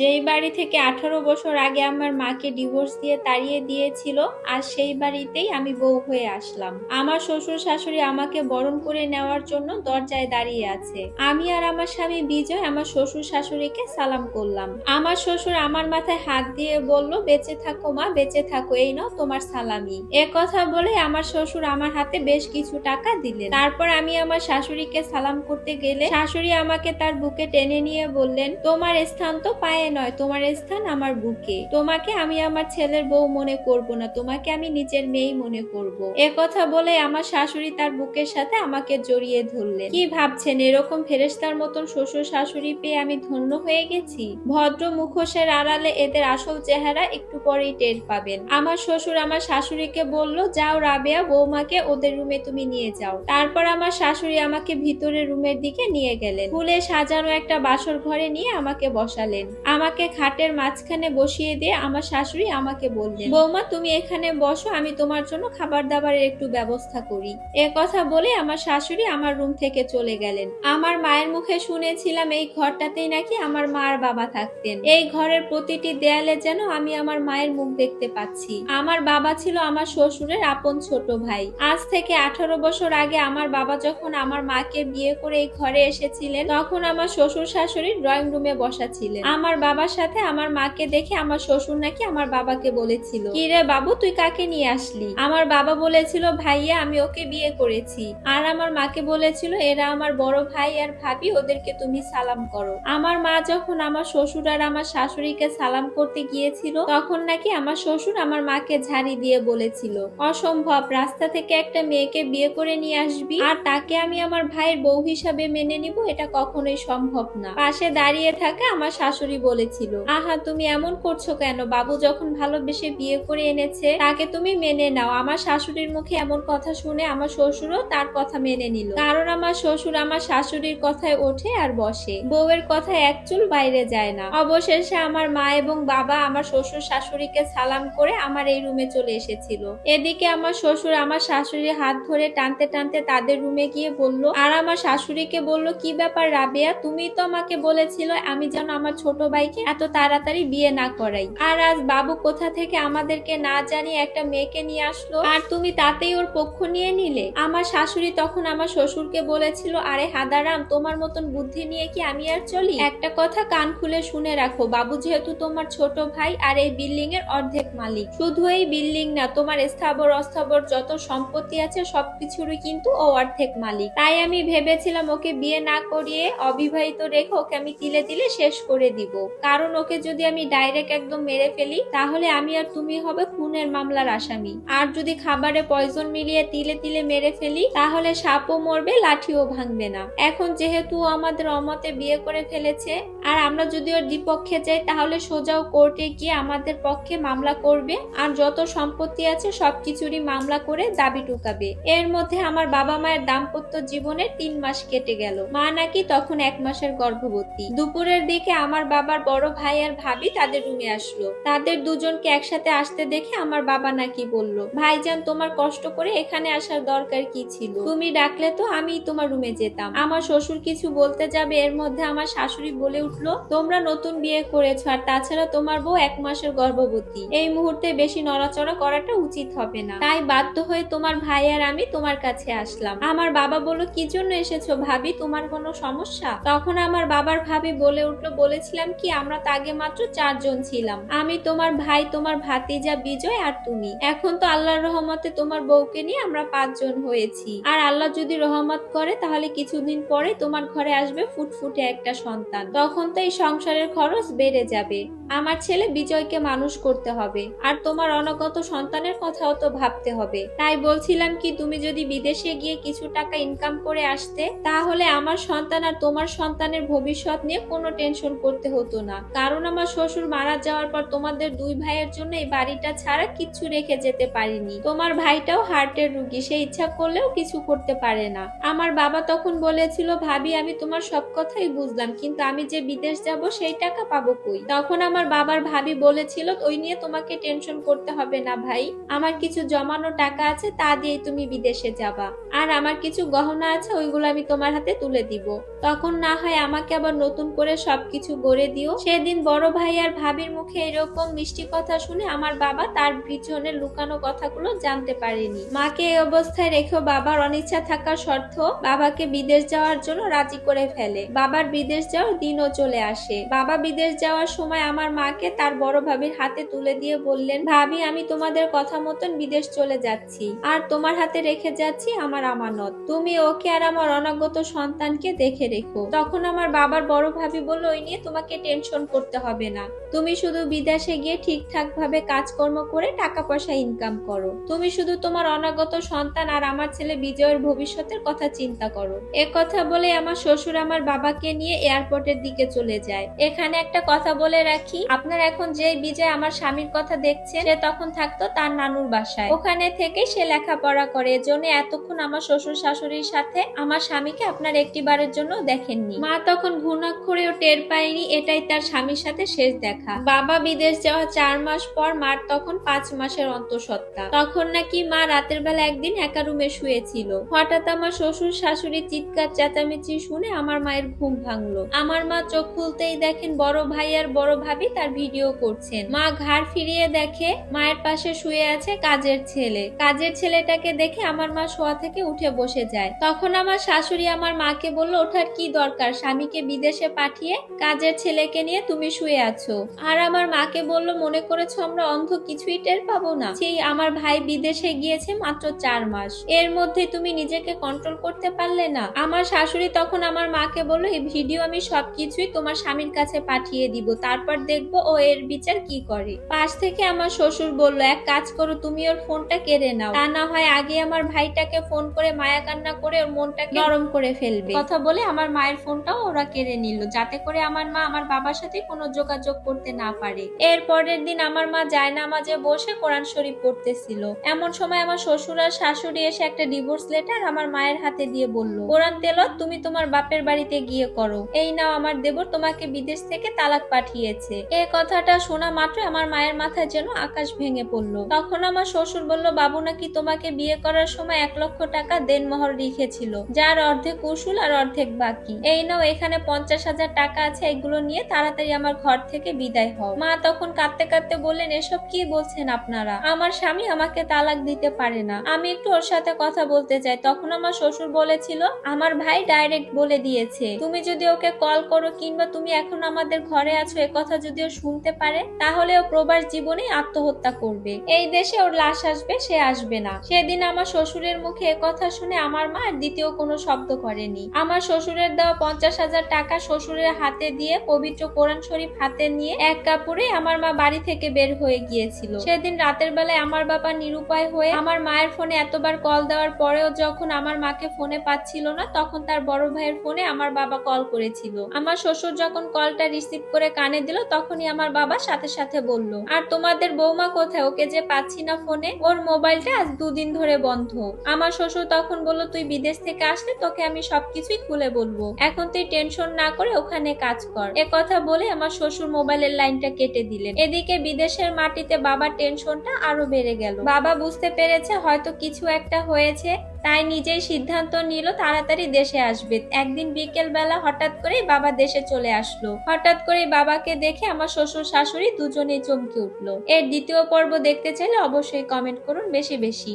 যেই বাড়ি থেকে আঠারো বছর আগে আমার মাকে ডিভোর্স দিয়ে তাড়িয়ে দিয়েছিল, আর সেই বাড়িতেই আমি বউ হয়ে আসলাম। আমার শ্বশুর শাশুড়ি আমাকে বরণ করে নেওয়ার জন্য দরজায় দাঁড়িয়ে আছে। আমি আর আমার স্বামী বিজয় আমার শ্বশুর শাশুড়িকে সালাম করলাম। আমার শ্বশুর আমার মাথায় হাত দিয়ে বলল, বেঁচে থাকো মা, বেঁচে থাকো, এই নাও তোমার সালামি। এ কথা বলে আমার শ্বশুর আমার হাতে বেশ কিছু টাকা দিলেন। তারপর আমি আমার শাশুড়িকে সালাম করতে গেলে শাশুড়ি আমাকে তার বুকে টেনে নিয়ে বললেন, তোমার স্থান তো পায়ে নয়, তোমার স্থান আমার বুকে। তোমাকে আমি আমার ছেলের বউ মনে করব না, তোমাকে আমি নিজের মেয়েই মনে করব। এ কথা বলে আমার শাশুড়ি তার বুকের সাথে আমাকে জড়িয়ে ধরলেন। কি ভাবছেন, এরকম ফেরেস্তার মতন শ্বশুর শাশুড়ি পেয়ে আমি ধন্য হয়ে গেছি? ভদ্র মুখোশের আড়ালে এদের আসল চেহারা একটু পরেই টের পাবেন। আমার শ্বশুর আমার শাশুড়িকে বলল, যাও রাবেয়া বৌমাকে ওদের রুমে তুমি নিয়ে যাও। তারপর আমার শাশুড়ি আমাকে ভিতরের রুমের দিকে নিয়ে গেলেন। ফুলে সাজানো একটা বাসর ঘরে নিয়ে আমাকে বসালেন। আমাকে খাটের মাঝখানে বসিয়ে দিয়ে আমার শাশুড়ি আমাকে বললেন, বৌমা, তুমি এখানে বসো, আমি তোমার জন্য খাবার দাবারের একটু ব্যবস্থা করি। এ কথা বলে আমার শাশুড়ি আমার রুম থেকে চলে গেলেন। আমার মায়ের মুখে শুনেছিলাম এই ঘরটাতেই নাকি আমার মা আর বাবা থাকতেন। এই ঘরের প্রতিটি দেয়ালে যেন আমি আমার মায়ের মুখ দেখতে পাচ্ছি। আমার বাবা ছিল আমার শ্বশুরের আপন ছোট ভাই। আজ থেকে আঠারো বছর আগে আমার বাবা যখন আমার মাকে বিয়ে করে এই ঘরে এসেছিলেন, তখন আমার শ্বশুর শাশুড়ি ড্রয়িং রুমে বসা ছিলেন। আমার বাবার সাথে আমার মাকে দেখে আমার শ্বশুর নাকি আমার বাবাকে বলেছিল। কি রে বাবু, তুই কাকে নিয়ে আসলি? আমার বাবা বলেছিল, ভাইয়া, আমি ওকে বিয়ে করেছি। আর আমার মাকে বলেছিল, এরা আমার বড় ভাই আর ভাবি, ওদেরকে তুমি সালাম করো। আমার মা যখন আমার শ্বশুর আর আমার শাশুড়িকে সালাম করতে গিয়েছিল, তখন নাকি আমার শ্বশুর আমার মাকে ঝাড়ি দিয়ে বলেছিল, অসম্ভব, রাস্তা থেকে একটা মেয়েকে বিয়ে করে নিয়ে আসবি, আর তাকে আমি আমার ভাইয়ের বউ হিসাবে মেনে নিব, এটা কখনোই সম্ভব না। পাশে দাঁড়িয়ে থাকে আমার শাশুড়ি বলেছিল। আহা, তুমি এমন করছ কেন? বাবু যখন ভালোবেসে বিয়ে করে এনেছে, তাকে তুমি মেনে নাও। আমার শাশুড়ির মুখে এমন কথা শুনে আমার শ্বশুরও তার কথা মেনে নিল। কারণ আমার শ্বশুর আমার শাশুড়ির কথায় ওঠে আর বসে। বউয়ের কথা এক চুল বাইরে যায় না। অবশেষে আমার মা এবং বাবা আমার শ্বশুর শাশুড়িকে সালাম করে আমার এই রুমে চলে এসেছিল। এদিকে আমার শ্বশুর আমার শাশুড়ির হাত ধরে টানতে টানতে তাদের রুমে গিয়ে বলল, আর আমার শাশুড়িকে বলল, কি ব্যাপার রাবেয়া? তুমি তো আমাকে বলেছিল আমি যেন আমার ছোট ভাইকে এত তাড়াতাড়ি বিয়ে না করাই। আর আজ বাবু কোথা থেকে আমাদেরকে না জানিয়ে একটা মেয়েকে নিয়ে আসলো? আর তুমি তাতেই ওর পক্ষ নিয়ে নিলে? আমার শাশুড়ি তখন আমার শ্বশুরকে বলেছিল, আরে হাদারাম, তোমার মতন বুদ্ধি নিয়ে কি আমি আর চলি? একটা কথা কান খুলে শুনে রাখো, বাবু যেহেতু তোমার ছোট ভাই আর এই বিল্ডিং এর অর্ধেক মালিক। শুধু এই বিল্ডিং না, তোমার স্থাবর, অস্থাবর যত সম্পত্তি আছে, সবকিছুরই কিন্তু ও অর্ধেক মালিক। তাই আমি ভেবেছিলাম ওকে বিয়ে না করিয়ে অবিবাহিত রেখে ওকে আমি তিলে তিলে শেষ করে দিব। কারণ ওকে যদি আমি ডাইরেক্ট একদম মেরে ফেলি, তাহলে আমি আর তুমি হবে খুনের মামলার আসামি। আর যদি খাবারে পয়জন মিলিয়ে তিলে তিলে মেরে ফেলি, তাহলে সাপও মরবে, লাঠিও ভাঙবে না। এখন যেহেতু আমাদের অমতে বিয়ে করে ফেলেছে, আর আমরা যদি ওর বিপক্ষে যাই, তাহলে সোজাও কোর্টে গিয়ে আমাদের পক্ষে মামলা করবে, আর যত সম্পত্তি আছে সবকিছুরই মামলা করে দাবি টুকাবে এর মধ্যে আমার বাবা মায়ের দাম্পত্য জীবনের তিন মাস কেটে গেল। মা নাকি তখন এক মাসের গর্ভবতী। দুপুরের দিকে আমার বাবার বড় ভাই আর ভাবি তাদের রুমে আসলো। তাদের দুজনকে একসাথে আসতে দেখে আমার বাবা নাকি বলল, ভাইজান, তোমার কষ্ট করে এখানে আসার দরকার কি ছিল? তুমি ডাকলে তো আমি তোমার রুমে যেতাম। আমার শ্বশুর কিছু বলতে যাবে, এর মধ্যে আমার শাশুড়ি বলে উঠল, তোমরা নতুন বিয়ে করেছ, আর তাছাড়া তোমার বউ এক মাসের গর্ভবতী। এই মুহূর্তে বেশি নড়াচড়া করাটা উচিত হবে না। তাই বাধ্য হয়ে তোমার ভাই আর আমি তোমার কাছে আসলাম। আমার বাবা বলল, কি জন্য এসেছ ভাবি? তোমার কোনো সমস্যা? তখন আমার বাবার ভাবি বলে উঠল, বলেছিলাম কি আমরা তো আগে মাত্র চারজন ছিলাম। আমি, তোমার ভাই, তোমার ভাতিজা, বিজয় আর তুমি। এখন তো আল্লাহর রহমতে তোমার বউকে নিয়ে আমরা পাঁচজন হয়েছি। আর আল্লাহ যদি রহমত করে, তাহলে কিছুদিন পরে তোমার ঘরে আসবে ফুটফুটে একটা সন্তান। তখন তো এই সংসারের খরচ বেড়ে যাবে। আমার ছেলে বিজয়কে মানুষ করতে হবে। আর তোমার অনাগত সন্তানের কথাও তো ভাবতে হবে। তাই বলছিলাম কি, তুমি যদি বিদেশে গিয়ে কিছু টাকা ইনকাম করে আসতে, তাহলে আমার সন্তান আর তোমার সন্তানের ভবিষ্যৎ নিয়ে কোনো টেনশন করতে হতো না। কারণ আমার শ্বশুর মারা যাওয়ার পর তোমাদের দুই ভাইয়ের জন্য এই বাড়িটা ছাড়া কিচ্ছু রেখে যেতে পারিনি। তোমার ভাইটাও হার্টের রুগী, সে ইচ্ছা করলেও কিছু করতে পারে না। আমার বাবা তখন বলেছিল, ভাবি, আমি তোমার সব কথাই বুঝলাম, কিন্তু আমি যে বিদেশ যাব, সেই টাকা পাবো কই? তখন আমার বাবার ভাবি বলেছিল, ওই নিয়ে তোমাকে টেনশন করতে হবে না ভাই। আমার কিছু জমানো টাকা আছে, তা দিয়ে তুমি বিদেশে যাবা। আর আমার কিছু গহনা আছে, ওইগুলো আমি তোমার হাতে তুলে দিব। তখন না হয় আমাকে আবার নতুন করে সবকিছু গড়ে দিও দিও সেদিন বড় ভাই আর ভাবির মুখে এরকম মিষ্টি কথা শুনে আমার বাবা তার পিছনে লুকানো কথাগুলো জানতে পারেনি। মাকে এই অবস্থায় রেখেও বাবার অনিচ্ছা থাকা সত্ত্বেও বাবাকে বিদেশ যাওয়ার জন্য রাজি করে ফেলে। বাবার বিদেশ যাওয়ার দিনও চলে আসে। বাবা বিদেশ যাওয়ার সময় আমার মাকে তার বড় ভাবির হাতে তুলে দিয়ে বললেন, ভাবি, আমি তোমাদের কথা মতন বিদেশ চলে যাচ্ছি। আর তোমার হাতে রেখে যাচ্ছি আমার আমানত। তুমি ওকে আর আমার অনাগত সন্তানকে দেখে রেখো। তখন আমার বাবার বড় ভাবি বলল, ওই নিয়ে তোমাকে টেনশন করতে হবে না। তুমি শুধু বিদেশে গিয়ে ঠিকঠাক ভাবে কাজকর্ম করে টাকা পয়সা ইনকাম করো। তুমি শুধু তোমার অনাগত সন্তান আর আমার ছেলে বিজয়ের ভবিষ্যতের কথা চিন্তা করো। এ কথা বলে আমার শ্বশুর আমার বাবাকে নিয়ে এয়ারপোর্টের দিকে চলে যায়। এখানে একটা কথা বলে রাখি, আপনার এখন যে বিজয় আমার স্বামীর কথা দেখছেন সে তখন থাকতো তার নানুর বাসায়। ওখানে থেকে সে লেখাপড়া করে, এজন্য এতক্ষণ আমার শ্বশুর শাশুড়ির সাথে আমার স্বামীকে আপনার একটি বারের জন্য দেখেননি। মা তখন ঘুণাক্ষরেও টের পায়নি, এটাই তার স্বামীর সাথে শেষ দেখা। বাবা বিদেশ যাওয়া চার মাস পর মার তখন পাঁচ মাসের অন্তঃসত্ত্বা। তখন নাকি মা রাতের বেলা একদিন একা রুমে শুয়েছিল। হঠাৎ আমার শ্বশুর শাশুড়ি চিৎকার, চেঁচামেচি শুনে আমার মায়ের ঘুম ভাঙলো। আমার মা চোখ খুলতেই দেখেন বড় ভাই আর বড় ভাবি তার ভিডিও করছেন। মা ঘাড় ফিরিয়ে দেখে মায়ের পাশে শুয়ে আছে কাজের ছেলে। কাজের ছেলেটাকে দেখে আমার মা শোয়া থেকে উঠে বসে যায়। তখন আমার শাশুড়ি আমার মাকে বলল, ওঠার কি দরকার? স্বামীকে বিদেশে পাঠিয়ে কাজের ছেলেকে নিয়ে তুমি শুয়ে আছো। আর আমার মাকে বলল, মনে করেছ আমরা অন্ধ, কিছুই টের পাবো না। সেই আমার ভাই বিদেশে গিয়েছে মাত্র চার মাস। এর মধ্যে তুমি নিজেকে কন্ট্রোল করতে পারলে না। আমার শাশুড়ি তখন আমার মাকে বলল, এই ভিডিও আমি সবকিছুই তোমার স্বামীর কাছে পাঠিয়ে দিব। তারপর দেখব ও এর বিচার কি করে। পাশ থেকে আমার শ্বশুর বলল, এক কাজ করো, তুমি ওর ফোনটা কেড়ে নাও। তা না হয় আগে আমার ভাইটাকে ফোন করে মায়া কান্না করে ওর মনটাকে নরম করে ফেলবে। কথা বলে আমার মায়ের ফোনটাও ওরা কেড়ে নিল, যাতে করে আমার মা আমার বাবার সাথে কোনো যোগাযোগ করতে না পারে। এর পরের দিন আমার মা জায়নামাজে বসে কোরআন শরীফ পড়তেছিল। এমন সময় আমার শ্বশুর আর শাশুড়ি এসে একটা ডিভোর্স লেটার আমার মায়ের হাতে দিয়ে বলল, কোরআন তেলত তুমি তোমার বাপের বাড়িতে গিয়ে করো। এই নাও আমার দেবর তোমাকে বিদেশ থেকে তালাক পাঠিয়েছে। এ কথাটা শোনা মাত্র আমার মায়ের মাথায় যেন আকাশ ভেঙে পড়ল। তখন আমার শ্বশুর বলল, বাবু নাকি তোমাকে বিয়ে করার সময় এক লক্ষ টাকা দেনমোহর লিখেছিল যার অর্ধেক উসুল আর অর্ধেক বাকি। এই নাও, এখানে পঞ্চাশ হাজার টাকা আছে, এগুলো নিয়ে তাড়াতাড়ি আমার ঘর থেকে বিদায় হও। মা তখন কাঁদতে কাঁদতে বললেন, এসব কি বলছেন আপনারা? আমার স্বামী আমাকে তালাক দিতে পারে না। আমি একটু ওর সাথে কথা বলতে চাই। তখন আমার শ্বশুর বলেছিল, আমার ভাই ডাইরেক্ট বলে দিয়েছে, তুমি যদি ওকে কল করো কিংবা তুমি এখন আমাদের ঘরে আছো, এ কথা যদি ও শুনতে পারে, তাহলে ও প্রবাস জীবনে আত্মহত্যা করবে। এই দেশে ওর লাশ আসবে, সে আসবে না। সেদিন আমার শ্বশুরের মুখে এ কথা শুনে আমার মা আর দ্বিতীয় কোনো শব্দ করেনি। আমার শ্বশুরের দেওয়া পঞ্চাশ হাজার টাকা শ্বশুরের হাতে দিয়ে পবিত্র কোরআন শরীফ হাতে নিয়ে এক কাপড়ে আমার মা বাড়ি থেকে বের হয়ে গিয়েছিল। সেদিন রাতের বেলায় আমার বাবা নিরুপায় হয়ে আমার মায়ের ফোনে এতবার কল দেওয়ার পরেও যখন আমার মাকে ফোনে পাচ্ছিল না, তখন তার বড় ভাইয়ের ফোনে আমার বাবা কল করেছিল। আমার শ্বশুর যখন কলটা রিসিভ করে কানে দিল, তখনই আমার বাবা সাথে সাথে বলল, আর তোমাদের বৌমা কোথায়? ওকে যে পাচ্ছি না ফোনে, ওর মোবাইলটা আজ দুদিন ধরে বন্ধ। আমার শ্বশুর তখন বলল, তুই বিদেশ থেকে আসলে তোকে আমি সবকিছুই খুলে বলব। এখন তুই টেনশন না করে ওখানে কাজ কর। এ কথা বলে আমার শ্বশুর মোবাইলের লাইনটা কেটে দিলেন। এদিকে বিদেশের মাটিতে বাবার টেনশনটা আরও বেড়ে গেল। বাবা বুঝতে পেরেছে হয়তো কিছু একটা হয়েছে, তাই নিজেই সিদ্ধান্ত নিল তাড়াতাড়ি দেশে আসবে। একদিন বিকেল বেলা হঠাৎ করে বাবা দেশে চলে আসলো। হঠাৎ করে বাবাকে দেখে আমার শ্বশুর শাশুড়ি দুজনেই চমকে উঠল। এর দ্বিতীয় পর্ব দেখতে চাইলে অবশ্যই কমেন্ট করুন বেশি বেশি।